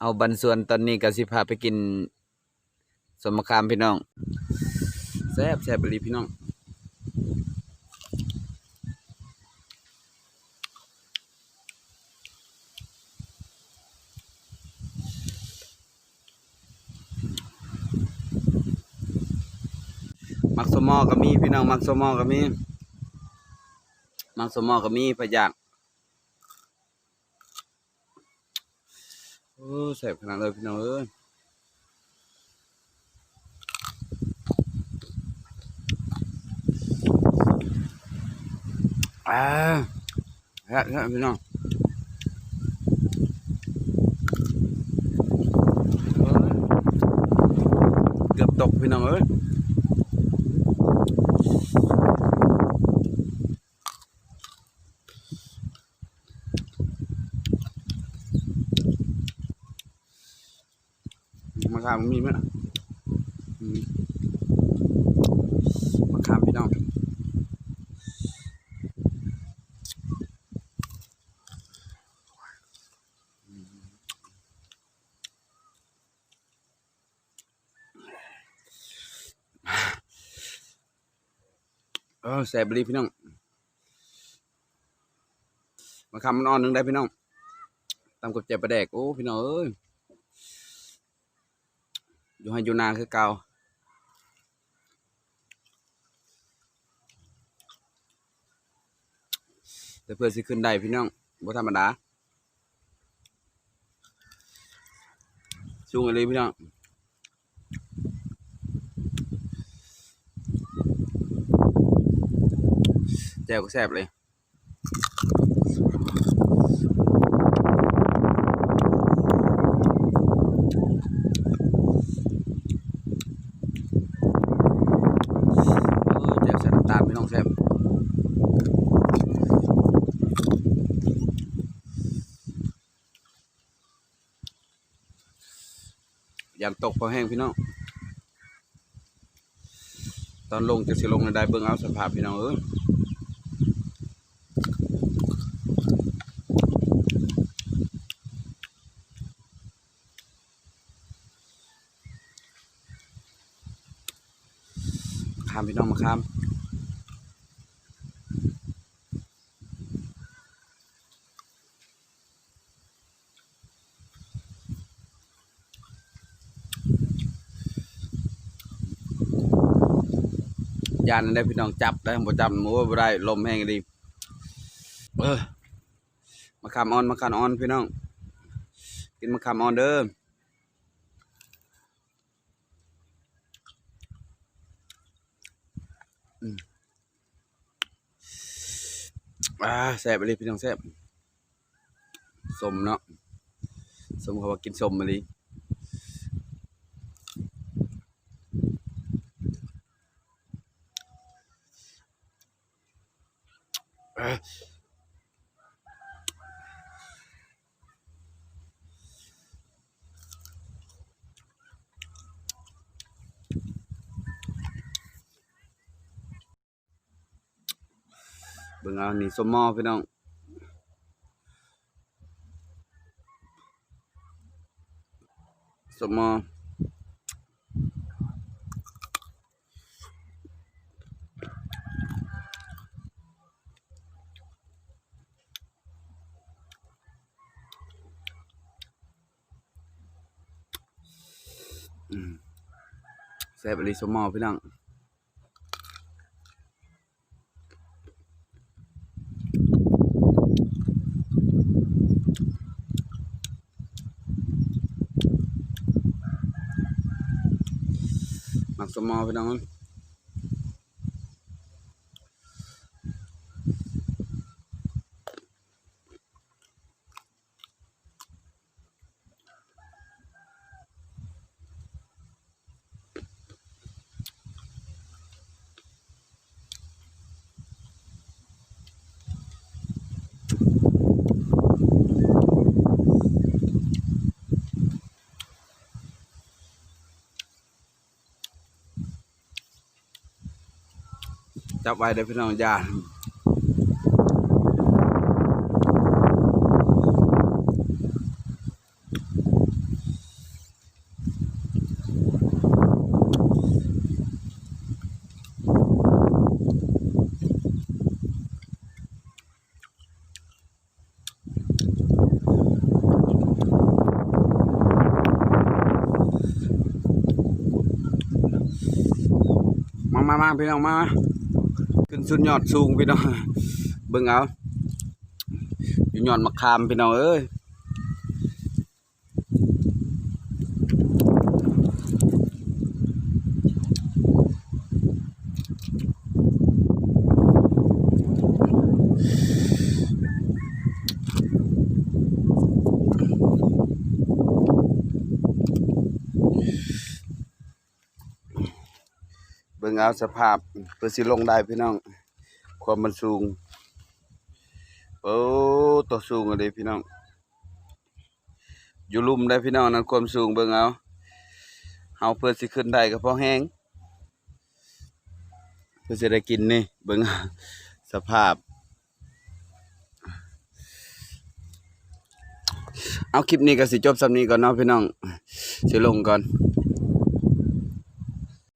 เอาบันส่วนตอนนี้ก็สิพาไปกินสมมะขามพี่น้องแซ่บแซ่บไปเลยพี่น้องมักสมอก็มีพี่น้องมักสมอก็มีมักสมอก็มีพะยาก โอ้แซ่บขนาดเลยพี่น้องเอ้ยอ่าฮะฮะพี่น้องเอ้ยเกือบตกพี่น้องเอ้ยะขามมีไหมล่ะมะขามพี่น้องเออแสบรีพี่น้องมาคำมันอ่อนหนึ่งได้พี่น้องตำกับเจ็บประแดกโอ้พี่น้องเอ้ย อยู่ให้อยู่นาคือเก่าแต่เพื่อสิขึ้นได้พี่น้องบ่ธรรมดาสูงเลยพี่น้องแจ่วก็แซ่บเลย เออแจ่วใส่น้ำตาลไม่ต้องแซ่บ ยามตกพอแห้งพี่น้อง ตอนลงจะสิลงในได้เบื้องเอาสภาพพี่น้องเอ้ยข้ามพี่น้องมาข้าม ยานได้พี่น้องจับได้บ่จับหมูบ่ได้ลมแห้งดีเออมาขามออนมาขามออนพี่น้อง กินมาขามออนเด้ออ่าแซ่บไปเลยพี่น้องแซ่บสมเนาะสมเขาว่ากินสมมาเลย เอ้ยเบิ่งเอานี่สมหมอพี่น้องสมอ แซ่บอหลีสมอพี่น้องมักสมอพี่น้อง จับไว้ได้พี่น้องยามามามาพี่น้องมา ขึ้นสุดยอดสูงพี่น้องเบิ่งเอาอยู่ยอดมะขามพี่น้องเอ้ย เบิ่งเอาสภาพเพื่อสิลงได้พี่น้อง ความมันสูงโอ้ตัวสูงอะเด้พี่น้อง อยู่ลุ่มได้พี่น้องนั้นความสูงเบิ่งเอาเฮาเพื่อสิขึ้นได้ก็เพราะแห้งเพื่อสิได้กินนี่เบิ่งเอาสภาพ เอาคลิปนี้ก็สิจบสำนี้ก่อนเนาะพี่น้องสิลงก่อน